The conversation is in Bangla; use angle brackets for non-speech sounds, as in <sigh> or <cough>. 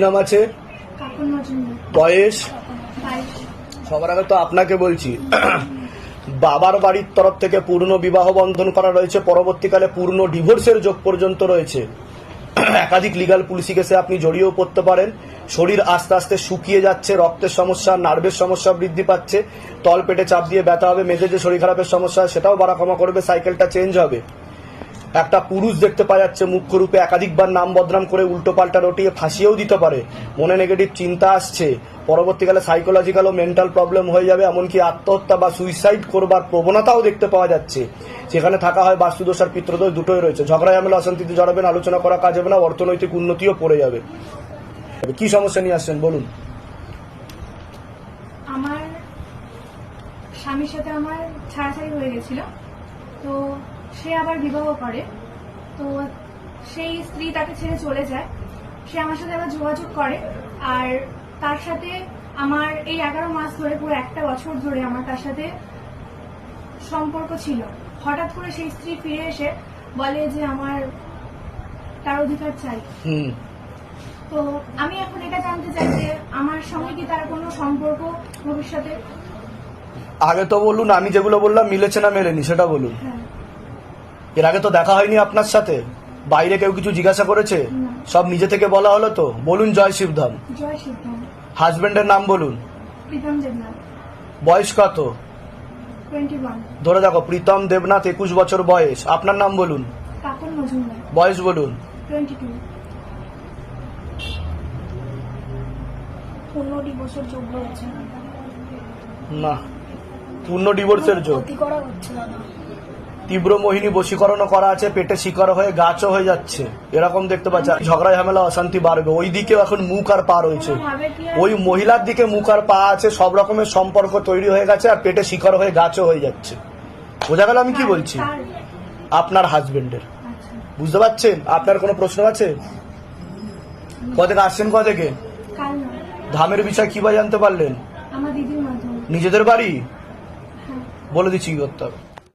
নাম আছে? বয়স? সবার আগে তো আপনাকে বলছি <clears throat> বাবার বাড়ির তরফ থেকে পূর্ণ বিবাহ বন্ধন করা রয়েছে। পরবর্তীকালে পূর্ণ ডিভোর্সের যোগ পর্যন্ত রয়েছে। <clears throat> একাধিক লিগাল পুলিশি কেসে আপনি জড়িয়েও পড়তে পারেন। শরীর আস্তে আস্তে শুকিয়ে যাচ্ছে রক্তের সমস্যা নার্ভের সমস্যা বৃদ্ধি পাচ্ছে। তল পেটে চাপ দিয়ে ব্যথা হবে মেঝে যে শরীর খারাপের সমস্যা সেটাও বাড়া কমা করবে সাইকেলটা চেঞ্জ হবে। একটা পুরুষ দেখতে পাওয়া যাচ্ছে মুখ্য রূপে একাধিকবার নাম বদনাম করে উল্টো পাল্টা রটিয়ে ফাঁসিয়েও দিতে পারে। মনে নেগেটিভ চিন্তা আসছে। পরবর্তীকালে সাইকোলজিক্যাল ও মেন্টাল প্রবলেম হয়ে যাবে, এমনকি আত্মহত্যা বা সুইসাইড করবার প্রবণতাও দেখতে পাওয়া যাচ্ছে। সেখানে থাকা হয় বাস্তুদোষ আর পিত্রদোষ দুটোই রয়েছে। ঝগড়া, ঝামেলা, অশান্তিতে জড়াবেন, আলোচনা করা কাজ হবে না, অর্থনৈতিক উন্নতিও পড়ে যাবে। কি সমস্যা নিয়ে আসছেন, বলুন। আমার স্বামীর সাথে আমার ছাড়াছাড়ি হয়ে গেছিল। তো সে আবার বিবাহ করে। তো সেই স্ত্রী তাকে ছেড়ে চলে যায়। সে আমার সাথে আবার যোগাযোগ করে। আর তার সাথে আমার এই এগারো মাস ধরে পুরো একটা বছর ধরে আমার তার সাথে সম্পর্ক ছিল। হঠাৎ করে সেই স্ত্রী ফিরে এসে বলে যে আমার তার অধিকার চাই। তো আমি এখন এটা জানতে চাই যে আমার সঙ্গে কি তার কোনো সম্পর্ক ভবিষ্যতে? আগে তো বলুন আমি যেগুলো বললাম মিলেছে না মেলেনি সেটা বলুন। হ্যাঁ। এর আগে তো দেখা হয়নি আপনার সাথে। বাইরে কেউ কিছু জিজ্ঞাসা করেছে? সব নিজে থেকে বলা হলো তো? বলুন জয় শিবধাম। হাজবেন্ডের নাম বলুন। বয়স কত? ধরে দেখো প্রীতম দেবনাথ একুশ বছর বয়স। আপনার নাম বলুন। বয়স বলুন। না। পূর্ণ ডিভোর্সের যোগ। করা হচ্ছে দাদা তীব্র মোহিনী বশীকরণও করা আছে পেটে শিকার হয়ে গাছও হয়ে যাচ্ছে। এরকম দেখতে পাচ্ছি। ঝগড়া ঝামেলা অশান্তি বাড়বে। ওই দিকেও এখন মুখ আর পা রয়েছে। ওই মহিলার দিকে মুখ আর পা আছে সব রকমের সম্পর্ক তৈরি হয়ে গেছে আর পেটে শিকার হয়ে গাছও হয়ে যাচ্ছে। বোঝা গেল আমি কি বলছি? আপনার হাজবেন্ডের। বুঝতে পারছেন? আপনার কোনো প্রশ্ন আছে? কতকে আসছেন নয় ধামের বিষয় কীভাবে জানতে পারলেন? নিজেদের বাড়ি? হ্যাঁ। বলে দিচ্ছি কি করতে হবে?